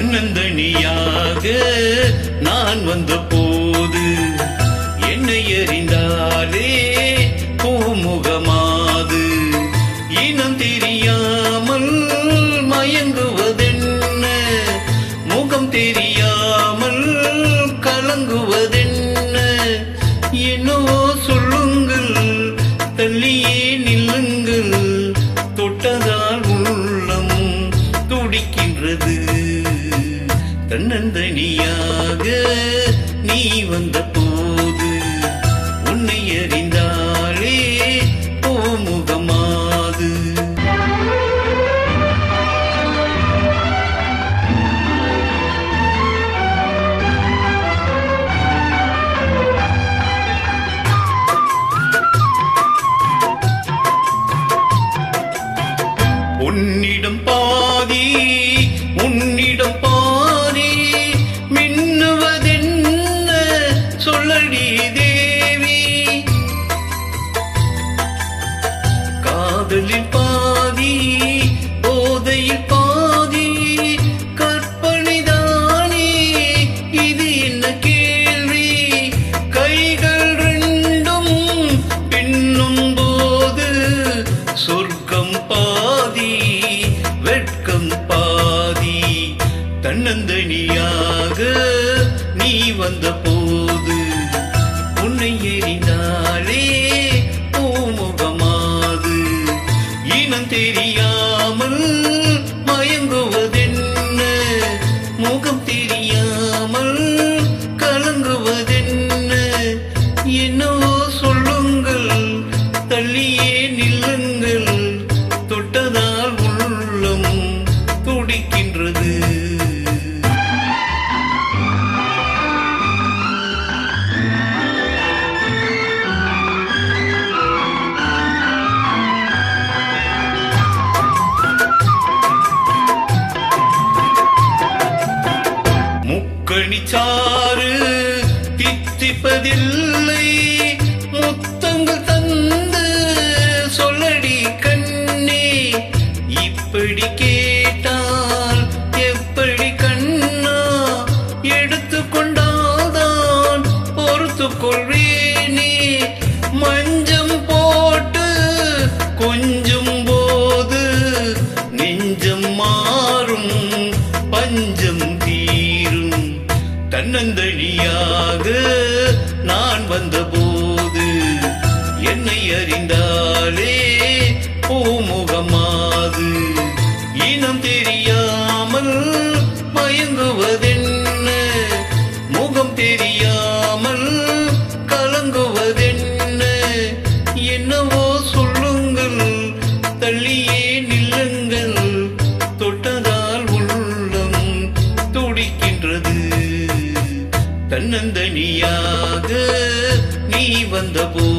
கண்ணந்தனியாக நான் வந்த போது என்னை அறிந்தாலே பூமுகமாது. இனம் தெரியாமல் மயங்குவதென்ன முகம் தெரியாமல் கலங்குவதென்ன? தன்னந்தனியாக நீ வந்த போது உன்னை அறிந்தாலே போமுகமாது உன்னிடம் காதலில் பாதி போதையில் பாதி கற்பனைதானே இது என்ன கேள்வி? கைகள் ரெண்டும் பின்னும் போது சொர்க்கம் பாதி வெட்கம் பாதி. தன்னந்தனியாக நீ வந்த போது உன்னை எறின முக்கணிச்சாறு தித்திப்பதில்லை. கண்ணந்தழியாக நான் வந்தபோது என்னை அறிந்தாலே பூமுகமாது. இனம் தெரியாமல் மயங்குவதென்ன? முகம் தெரியாது தன்னந்தனியாக நீ வந்தபோது